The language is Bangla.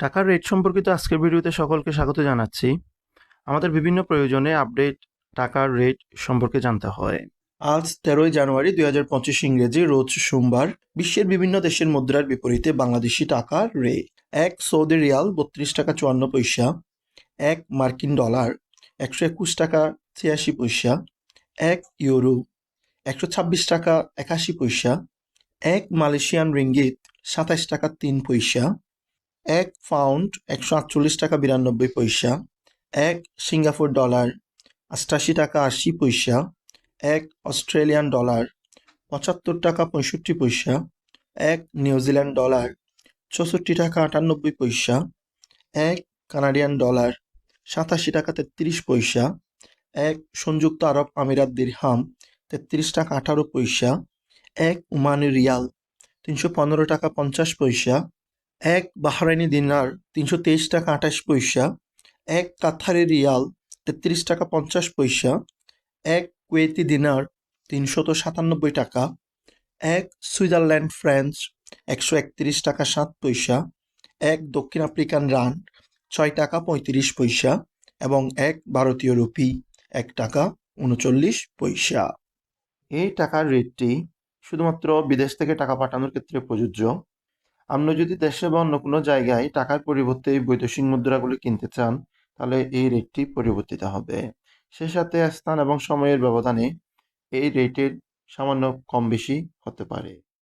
টাকার রেট সম্পর্কিত আজকের ভিডিওতে সকলকে স্বাগত জানাচ্ছি। আমাদের বিভিন্ন প্রয়োজনে আপডেট টাকার রেট সম্পর্কে জানতে হয়। আজ তেরোই জানুয়ারি দুই হাজার পঁচিশ ইংরেজি রোজ সোমবার বিশ্বের বিভিন্ন দেশের মুদ্রার বিপরীতে বাংলাদেশি টাকার রেট এক সৌদি রিয়াল বত্রিশ টাকা চুয়ান্ন পয়সা, এক মার্কিন ডলার একশো একুশ টাকা ছিয়াশি পয়সা, এক ইউরো একশো ছাব্বিশ টাকা একাশি পয়সা, এক মালয়েশিয়ান রিঙ্গিত সাতাশ টাকা তিন পয়সা এক পাউন্ড একশো আটচল্লিশ টাকা বিরানব্বই পয়সা, এক সিঙ্গাপুর ডলার আটাশি টাকা আশি পয়সা, এক অস্ট্রেলিয়ান ডলার পঁচাত্তর টাকা পঁয়ষট্টি পয়সা, এক নিউজিল্যান্ড ডলার চৌষট্টি টাকা আটানব্বই পয়সা, এক কানাডিয়ান ডলার সাতাশি টাকা তেত্রিশ পয়সা, এক সংযুক্ত আরব আমিরাত দিরহাম তেত্রিশ টাকা আঠারো পয়সা, এক উমানি রিয়াল তিনশো পনেরো টাকা পঞ্চাশ পয়সা এক বাহরাইনি দিনার তিনশো তেইশ টাকা আঠাশ পয়সা, এক কাথারি রিয়াল তেত্রিশ টাকা পঞ্চাশ পয়সা, এক কুয়েতি দিনার তিনশত সাতানব্বই টাকা, এক সুইজারল্যান্ড ফ্রান্স একশো একত্রিশ টাকা সাত পয়সা, এক দক্ষিণ আফ্রিকান রান ছয় টাকা পঁয়ত্রিশ পয়সা এবং এক ভারতীয় রুপি এক টাকা উনচল্লিশ পয়সা। এই টাকার রেটটি শুধুমাত্র বিদেশ থেকে টাকা পাঠানোর ক্ষেত্রে প্রযোজ্য। আপনি যদি দেশে বা অন্য কোনো জায়গায় টাকার পরিবর্তে এই বৈদেশিক মুদ্রাগুলি কিনতে চান, তাহলে এই রেটটি পরিবর্তিত হবে। সে সাথে স্থান এবং সময়ের ব্যবধানে এই রেটের সামান্য কম বেশি হতে পারে।